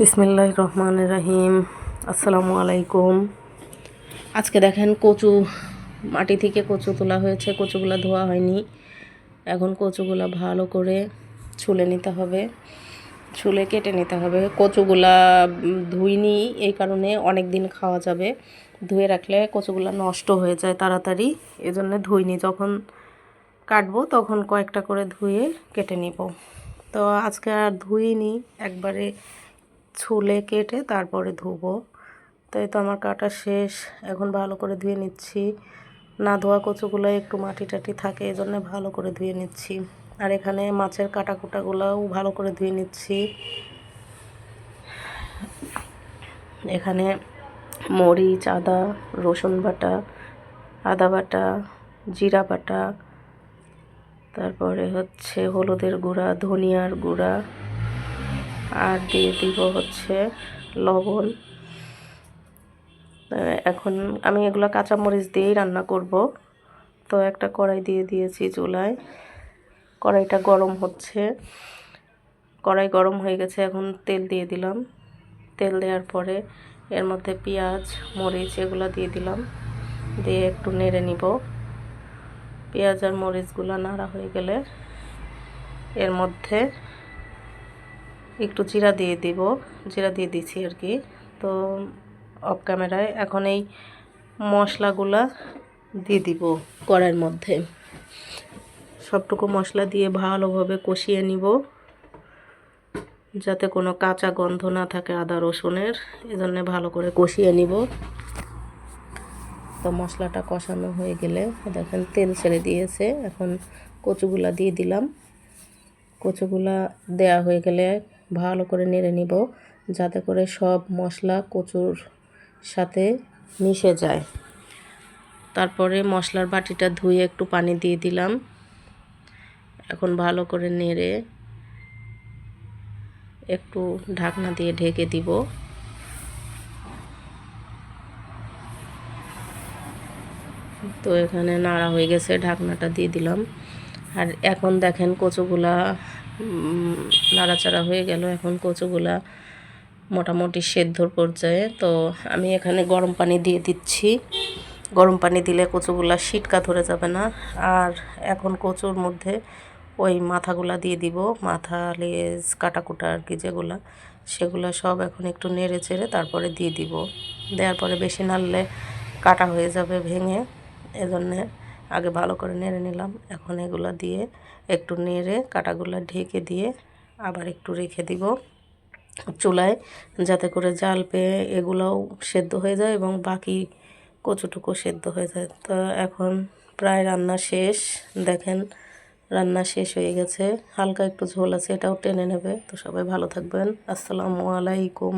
বিসমিল্লাহ রহমান রাহিম। আসসালামু আলাইকুম। আজকে দেখেন কচু মাটি থেকে কচু তোলা হয়েছে, কচুগুলো ধোয়া হয়নি। এখন কচুগুলা ভালো করে ছুলে নিতে হবে, ছুলে কেটে নিতে হবে। কচুগুলা ধুইনি, এই কারণে অনেক দিন খাওয়া যাবে। ধুয়ে রাখলে কচুগুলা নষ্ট হয়ে যায় তাড়াতাড়ি, এজন্য ধুইনি। যখন কাটবো তখন কয়েকটা করে ধুয়ে কেটে নিব। তো আজকে আর ধুইনি, একবারে ছুলে কেটে তারপরে ধুবো। তাই তো আমার কাটা শেষ। এখন ভালো করে ধুয়ে নিচ্ছি। না ধোয়া কচুগুলো একটু মাটি টাটি থাকে এই জন্য ভালো করে ধুয়ে নিচ্ছি। আর এখানে মাছের কাটা কুটাগুলোও ভালো করে ধুয়ে নিচ্ছি। এখানে মরিচ, আদা, রসুন বাটা, আদা বাটা, জিরা বাটা, তারপরে হচ্ছে হলুদের গুঁড়া, ধনিয়ার গুঁড়া। আর দিয়ে দিব হচ্ছে লবণ। এখন আমি এগুলো কাঁচামরিচ দিয়েই রান্না করব। তো একটা কড়াই দিয়ে দিয়েছি চুলায়। কড়াইটা গরম হচ্ছে। কড়াই গরম হয়ে গেছে, এখন তেল দিয়ে দিলাম। তেল দেওয়ার পরে এর মধ্যে পেঁয়াজ, মরিচ এগুলো দিয়ে দিলাম। দিয়ে একটু নেড়ে নিব। পেঁয়াজ আর মরিচগুলো নাড়া হয়ে গেলে এর মধ্যে একটু জিরা দিয়ে দিব, জিরা দিয়ে দিছি আর কি। তো অফ ক্যামেরায় এখন এই মশলাগুলা দিয়ে দিব কড়াইয়ের মধ্যে। সবটুকু মশলা দিয়ে ভালোভাবে কষিয়ে নিব, যাতে কোনো কাঁচা গন্ধ না থাকে আদা রসুনের। এজন্য ভালো করে কষিয়ে নিব। তো মশলাটা কষানো হয়ে গেলে দেখেন তেল ছেড়ে দিয়েছে, এখন কচুগুলা দিয়ে দিলাম। কচুগুলা দেয়া হয়ে গেলে ভালো করে নেড়ে নিব যাতে করে সব মশলা কচুর সাথে মিশে যায়। তারপরে মশলার বাটিটা ধুয়ে একটু পানি দিয়ে দিলাম। এখন ভালো করে নেড়ে একটু ঢাকনা দিয়ে ঢেকে দিব। তো এখানে নাড়া হয়ে গেছে, ঢাকনাটা দিয়ে দিলাম। আর এখন দেখেন কচুগুলা নাড়াচাড়া হয়ে গেল। এখন কচুগুলা মোটামুটি সেদ্ধর পর্যায়ে। তো আমি এখানে গরম পানি দিয়ে দিচ্ছি। গরম পানি দিলে কচুগুলা সিটকা ধরে যাবে না। আর এখন কচুর মধ্যে ওই মাথাগুলা দিয়ে দিব। মাথা, লেজ, কাটাকুটা আর কি যেগুলা, সেগুলো সব এখন একটু নেড়ে চেড়ে তারপরে দিয়ে দিব। দেওয়ার পরে বেশি নাড়লে কাটা হয়ে যাবে ভেঙে। এজন্যে আগে ভালো করে নেড়ে নিলাম। এখন এগুলো দিয়ে একটু নেড়ে কাটাগুলো ঢেকে দিয়ে আবার একটু রেখে দিব চুলায় যাতে করে জাল পেয়ে এগুলোও সেদ্ধ হয়ে যায় এবং বাকি কচুটুকু সেদ্ধ হয়ে যায়। তো এখন প্রায় রান্না শেষ। দেখেন রান্না শেষ হয়ে গেছে। হালকা একটু ঝোল আছে, এটাও টেনে নেবে। তো সবাই ভালো থাকবেন। আসসালামু আলাইকুম।